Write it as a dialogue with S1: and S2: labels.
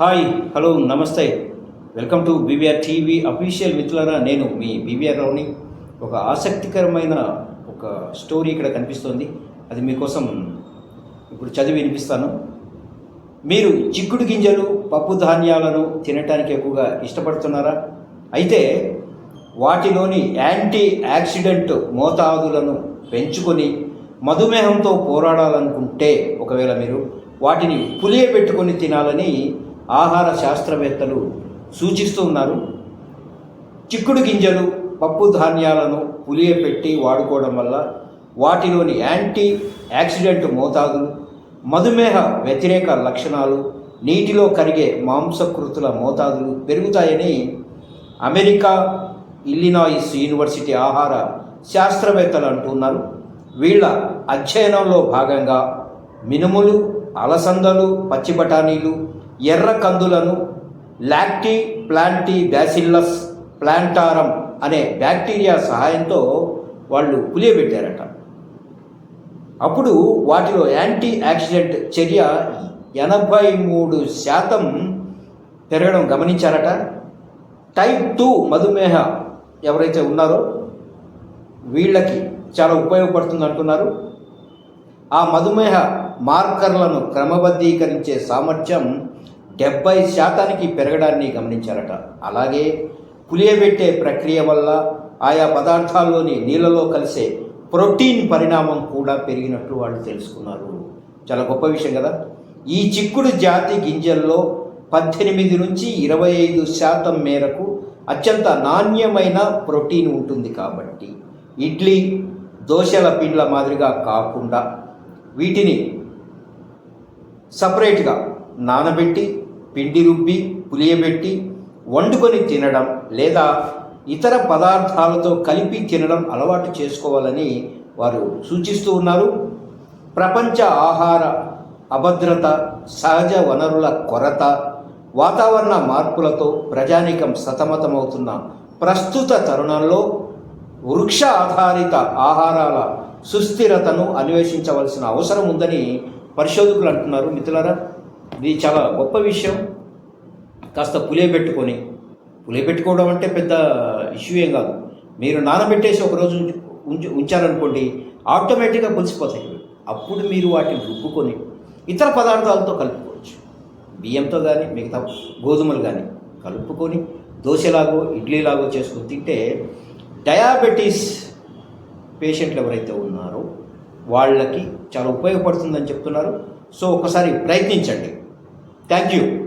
S1: Hi hello నమస్తే. Welcome to BVR TV official మిత్రులారా నేను మీ బీవీఆర్ రావుని ఒక ఆసక్తికరమైన ఒక స్టోరీ ఇక్కడ కనిపిస్తోంది. అది మీకోసం ఇప్పుడు చదివి వినిపిస్తాను. మీరు చిక్కుడు గింజలు పప్పు ధాన్యాలను తినటానికి ఎక్కువగా ఇష్టపడుతున్నారా? అయితే వాటిలోని యాంటీ యాక్సిడెంట్ మోతాదులను పెంచుకొని మధుమేహంతో పోరాడాలనుకుంటే ఒకవేళ మీరు వాటిని పులియబెట్టుకొని తినాలని ఆహార శాస్త్రవేత్తలు సూచిస్తూ ఉన్నారు. చిక్కుడు గింజలు పప్పు ధాన్యాలను పులియపెట్టి వాడుకోవడం వల్ల వాటిలోని యాంటీ యాక్సిడెంట్ మోతాదులు మధుమేహ వ్యతిరేక లక్షణాలు నీటిలో కరిగే మాంసకృతుల మోతాదులు పెరుగుతాయని అమెరికా ఇల్లినాయిస్ యూనివర్సిటీ ఆహార శాస్త్రవేత్తలు అంటున్నారు వీళ్ళ అధ్యయనంలో భాగంగా మినుములు అలసందలు పచ్చి బఠానీలు ఎర్ర కందులను లాక్టీ ప్లాంటీ బ్యాసిల్లస్ ప్లాంటారం అనే బ్యాక్టీరియా సహాయంతో వాళ్ళు పులియబెట్టారట. అప్పుడు వాటిలో యాంటీ యాక్సిడెంట్ చర్య ఎనభై మూడు శాతం పెరగడం గమనించారట. టైప్ టూ మధుమేహ ఎవరైతే ఉన్నారో వీళ్ళకి చాలా ఉపయోగపడుతుంది అంటున్నారు. ఆ మధుమేహ మార్కర్లను క్రమబద్ధీకరించే సామర్థ్యం డెబ్బై శాతానికి పెరగడాన్ని గమనించారట. అలాగే పులియబెట్టే ప్రక్రియ వల్ల ఆయా పదార్థాల్లోని నీళ్ళలో కలిసే ప్రోటీన్ పరిణామం కూడా పెరిగినట్లు వాళ్ళు తెలుసుకున్నారు. చాలా గొప్ప విషయం కదా. ఈ చిక్కుడు జాతి గింజల్లో పద్దెనిమిది నుంచి ఇరవై ఐదు శాతం మేరకు అత్యంత నాణ్యమైన ప్రోటీన్ ఉంటుంది కాబట్టి. ఇడ్లీ దోశల పిండ్ల మాదిరిగా కాకుండా వీటిని సపరేట్గా నానబెట్టి పిండి రుబ్బి పులియబెట్టి వండుకొని తినడం లేదా ఇతర పదార్థాలతో కలిపి తినడం అలవాటు చేసుకోవాలని వారు సూచిస్తూ ఉన్నారు. ప్రపంచ ఆహార అభద్రత సహజ వనరుల కొరత వాతావరణ మార్పులతో ప్రజానికం సతమతమవుతున్న ప్రస్తుత తరుణంలో వృక్ష ఆధారిత ఆహారాల సుస్థిరతను అన్వేషించవలసిన అవసరం ఉందని పరిశోధకులు అంటున్నారు. మిత్రులారా ఇది చాలా గొప్ప విషయం. కాస్త పులియబెట్టుకొని పులియబెట్టుకోవడం అంటే పెద్ద ఇష్యూ ఏం కాదు. మీరు నానబెట్టేసి ఒకరోజు ఉంచు- ఉంచారనుకోండి ఆటోమేటిక్గా పులిసిపోతాయి. అప్పుడు మీరు వాటిని రుబ్బుకొని ఇతర పదార్థాలతో కలుపుకోవచ్చు. బియ్యంతో కానీ మిగతా గోధుమలు కానీ కలుపుకొని దోశలాగో ఇడ్లీలాగో చేసుకుని తింటే డయాబెటీస్ పేషెంట్లు ఎవరైతే ఉన్నారో వాళ్ళకి చాలా ఉపయోగపడుతుందని చెప్తున్నారు. సో ఒకసారి ప్రయత్నించండి. Thank you.